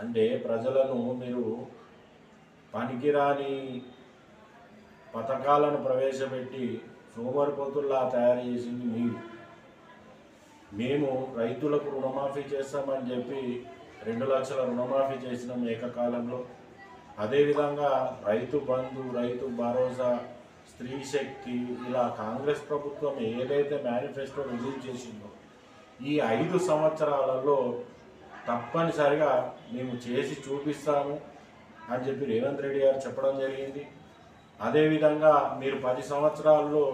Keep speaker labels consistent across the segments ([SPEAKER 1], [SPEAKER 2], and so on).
[SPEAKER 1] అంటే ప్రజలను మీరు పనికిరాని పథకాలను ప్రవేశపెట్టి సోమరిపోతుల్లా తయారు చేసింది మీరు. మేము రైతులకు రుణమాఫీ చేస్తామని చెప్పి రెండు లక్షల రుణమాఫీ చేసినాం ఏకకాలంలో. అదేవిధంగా రైతు బంధు రైతు భరోసా స్త్రీ శక్తి ఇలా కాంగ్రెస్ ప్రభుత్వం ఏదైతే మేనిఫెస్టో రిలీజ్ చేసిందో ఈ ఐదు సంవత్సరాలలో తప్పనిసరిగా మేము చేసి చూపిస్తాము అని చెప్పి రేవంత్ రెడ్డి గారు చెప్పడం జరిగింది. అదేవిధంగా మీరు పది సంవత్సరాల్లో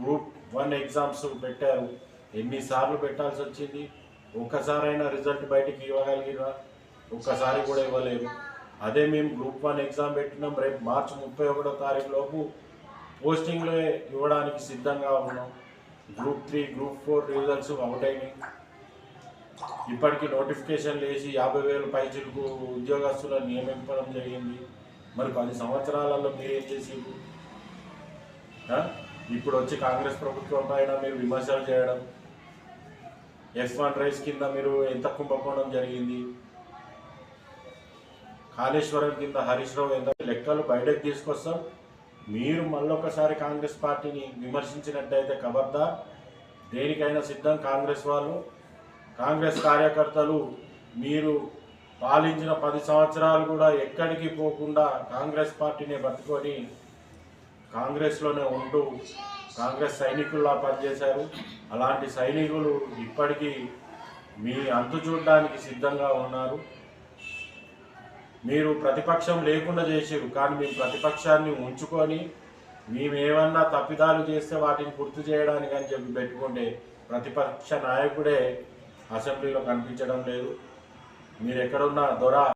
[SPEAKER 1] గ్రూప్ వన్ ఎగ్జామ్స్ పెట్టారు. ఎన్నిసార్లు పెట్టాల్సి వచ్చింది? ఒక్కసారైనా రిజల్ట్ బయటికి ఇవ్వగలిగినా ఒక్కసారి కూడా ఇవ్వలేదు. అదే మేము గ్రూప్ వన్ ఎగ్జామ్ పెట్టినాం. రేపు మార్చి ముప్పై ఒకటో తారీఖు లోపు పోస్టింగ్లో ఇవ్వడానికి సిద్ధంగా ఉన్నాం. Group three group four results out అయినాయి. ఇప్పటికీ నోటిఫికేషన్ వేసి యాభై వేల పైచులకు ఉద్యోగస్తులను నియమింపడం జరిగింది. మరి పది సంవత్సరాలలో మీరేం చేసిండ్రు ఇప్పుడు వచ్చి కాంగ్రెస్ ప్రభుత్వం పైన మీరు విమర్శలు చేయడం ఎఫ్ వన్ రైస్ కింద మీరు ఎంత కుంభకోణం జరిగింది? కాళేశ్వరం కింద హరీష్ రావు ఎంత లెక్కలు బయటకు తీసుకొస్తాం? మీరు మళ్ళొకసారి కాంగ్రెస్ పార్టీని విమర్శించినట్టయితే కబర్దా దేనికైనా సిద్ధం కాంగ్రెస్ వాళ్ళు? కాంగ్రెస్ కార్యకర్తలు మీరు పాలించిన పది సంవత్సరాలు కూడా ఎక్కడికి పోకుండా కాంగ్రెస్ పార్టీని బతుకొని కాంగ్రెస్లోనే ఉంటూ కాంగ్రెస్ సైనికుల్లా పనిచేశారు. అలాంటి సైనికులు ఇప్పటికీ మీ అంతు చూడడానికి సిద్ధంగా ఉన్నారు. మీరు ప్రతిపక్షం లేకుండా చేసారు కానీ మీ ప్రతిపక్షాన్ని ఉంచుకొని మేమేమన్నా తప్పిదాలు చేస్తే వాటిని గుర్తు చేయడానికి అని చెప్పి పెట్టుకుంటే ప్రతిపక్ష నాయకుడే అసెంబ్లీలో కనిపించడం లేదు. మీరు ఎక్కడున్నా దొర